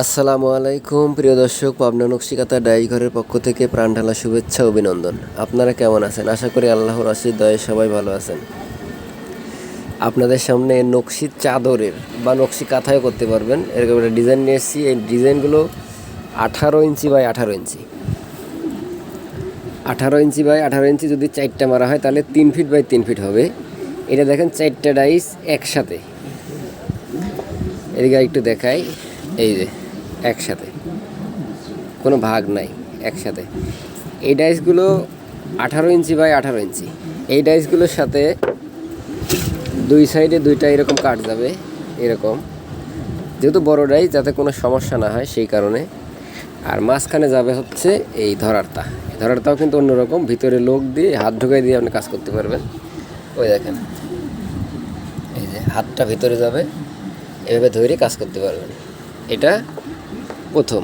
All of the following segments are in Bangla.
আসসালামু আলাইকুম, প্রিয় দর্শক, পাবনা নকশিকাতা ডাই ঘরের পক্ষ থেকে প্রাণঢালা শুভেচ্ছা, অভিনন্দন। আপনারা কেমন আছেন? আশা করি আল্লাহর আশীর দয়ে সবাই ভালো আছেন। আপনাদের সামনে নকশি চাদরের বা নকশি কাঁথাও করতে পারবেন। এরকম একটা ডিজাইন নিয়ে এসেছি। এই ডিজাইনগুলো আঠারো ইঞ্চি বাই আঠারো ইঞ্চি। আঠারো ইঞ্চি বাই আঠারো ইঞ্চি যদি চারটা মারা হয়, তাহলে তিন ফিট বাই তিন ফিট হবে। এটা দেখেন চারটা ডাইস একসাথে। এদিকে একটু দেখাই। এই যে। একসাথে। কোনো ভাগ নাই, একসাথে। এই ডাইসগুলো আঠারো ইঞ্চি বাই আঠারো ইঞ্চি। এই ডাইসগুলোর সাথে দুই সাইডে দুইটা এরকম কাট যাবে, এরকম। যেহেতু বড় ডাইস, যাতে কোনো সমস্যা না হয় সেই কারণে। আর মাঝখানে যাবে হচ্ছে এই ধরারটা। এই ধরারটাও কিন্তু অন্যরকম। ভিতরে লোক দিয়ে হাত ঢুকাই দিয়ে আপনি কাজ করতে পারবেন। ওই দেখেন। এই যে হাতটা ভিতরে যাবে, এভাবে ধরে কাজ করতে পারবেন। এটা প্রথম।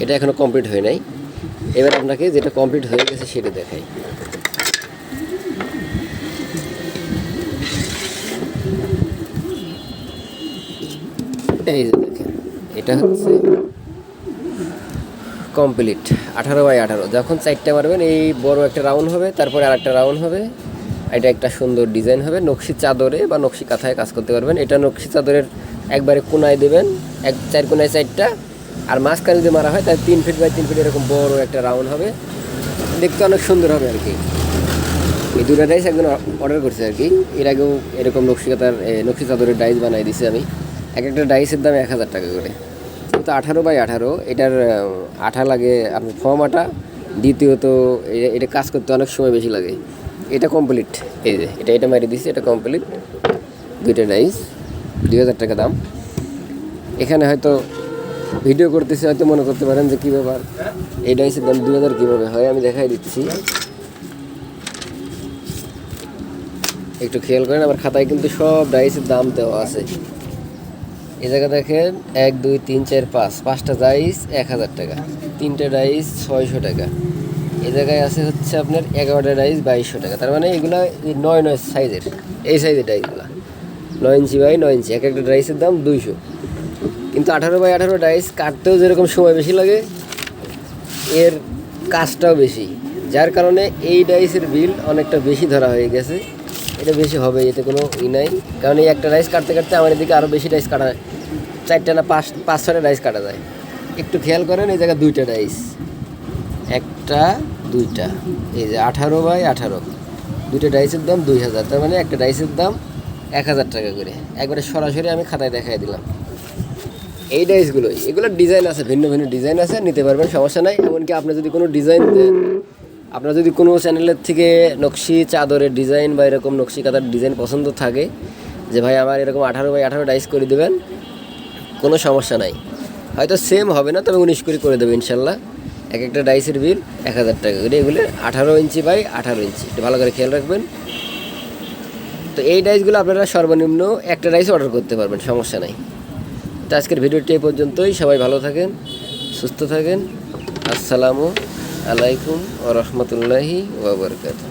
এটা এখনও কমপ্লিট হয় নাই। এবার আপনাকে যেটা কমপ্লিট হয়ে গেছে সেটা দেখাই। এই এটা হচ্ছে কমপ্লিট আঠারো বাই আঠারো। যখন চারটা মারবেন, এই বড় একটা রাউন্ড হবে, তারপরে আর একটা রাউন্ড হবে। এটা একটা সুন্দর ডিজাইন হবে। নকশি চাদরে বা নকশি কাঁথায় কাজ করতে পারবেন। এটা নকশি চাদরের একবারে কোনায় দেবেন, এক, চার কোনায় চারটা। আর মাঝখানে যদি মারা হয়, তাহলে তিন ফিট বাই তিন ফিট এরকম বড় একটা রাউন্ড হবে। দেখতে অনেক সুন্দর হবে আর কি। এই দুটো ডাইস একজন অর্ডার করছে আর কি। এর আগেও এরকম নকশিকাতার নকশি চাদরের ডাইস বানাই দিছি আমি। এক একটা ডাইসের দাম এক হাজার টাকা করে। তো আঠারো বাই আঠারো, এটার আঠা লাগে আপনার ফর্ম আঠা। দ্বিতীয়ত এটা কাজ করতে অনেক সময় বেশি লাগে। এটা কমপ্লিট এই যে, এটা এটা মারি দিছি, এটা কমপ্লিট দুইটা ডাইস দুই হাজার টাকা দাম। এখানে হয়তো ভিডিও করতেছি, হয়তো মনে করতে পারেন যে কী ব্যাপার? এই ডাইসের দাম দুই হাজার কীভাবে হয়, আমি দেখাই দিচ্ছি একটু খেয়াল করেন, আমার খাতায় কিন্তু সব ডাইসের দাম দেওয়া আছে। এ জায়গা দেখেন, এক, দুই, তিন, চার, পাঁচ, পাঁচটা ডাইস এক হাজার টাকা, তিনটে ডাইস ছয়শো টাকা। এ জায়গায় আছে হচ্ছে আপনার এগারোটা ডাইস বাইশশো টাকা, তার মানে এগুলো নয় নয় সাইজের এই সাইজের ডাইসগুলো। নয় ইঞ্চি বাই নয় ইঞ্চি, এক একটা ডাইসের দাম দুইশো। কিন্তু আঠারো বাই আঠারো ডাইস কাটতেও যেরকম সময় বেশি লাগে, এর কাজটাও বেশি। যার কারণে এই ডাইসের বিল অনেকটা বেশি ধরা হয়ে গেছে। এটা বেশি হবে, এতে কোনো ই নাই। কারণ এই একটা ডাইস কাটতে কাটতে আমার এদিকে আরও বেশি ডাইস কাটা, চারটা না পাঁচ পাঁচ ছটা ডাইস কাটা যায়। একটু খেয়াল করেন, এই জায়গায় দুইটা ডাইস একটা, দুইটা। এই যে আঠারো বাই আঠারো। দুইটা ডাইসের দাম দুই হাজার। তার মানে একটা ডাইসের দাম এক হাজার টাকা করে। একবারে সরাসরি আমি খাতায় দেখাই দিলাম। এই ডাইসগুলোই এগুলোর ডিজাইন আছে, ভিন্ন ভিন্ন ডিজাইন আছে, নিতে পারবেন, সমস্যা নাই। এমনকি আপনি যদি কোনো ডিজাইন দেন আপনার যদি কোনো চ্যানেলের থেকে নকশি চাদরের ডিজাইন বা এরকম নকশি কাতার ডিজাইন পছন্দ থাকে, যে ভাই আমার এরকম আঠারো বাই আঠারো ডাইস করে দেবেন, কোনো সমস্যা নাই। হয়তো সেম হবে না, তবে উনিশ করে করে দেবে ইনশাল্লাহ। এক একটা ডাইসের বিল এক হাজার টাকা করে। এগুলো আঠারো ইঞ্চি বাই আঠারো ইঞ্চি। একটু ভালো করে খেয়াল রাখবেন। তো এই ডাইসগুলো আপনারা সর্বনিম্ন একটা ডাইস অর্ডার করতে পারবেন, সমস্যা নাই। তো আজকের ভিডিওটি এই পর্যন্তই। সবাই ভালো থাকেন, সুস্থ থাকেন। আসসালামু আলাইকুম ও রহমতুল্লাহি ওবরকাত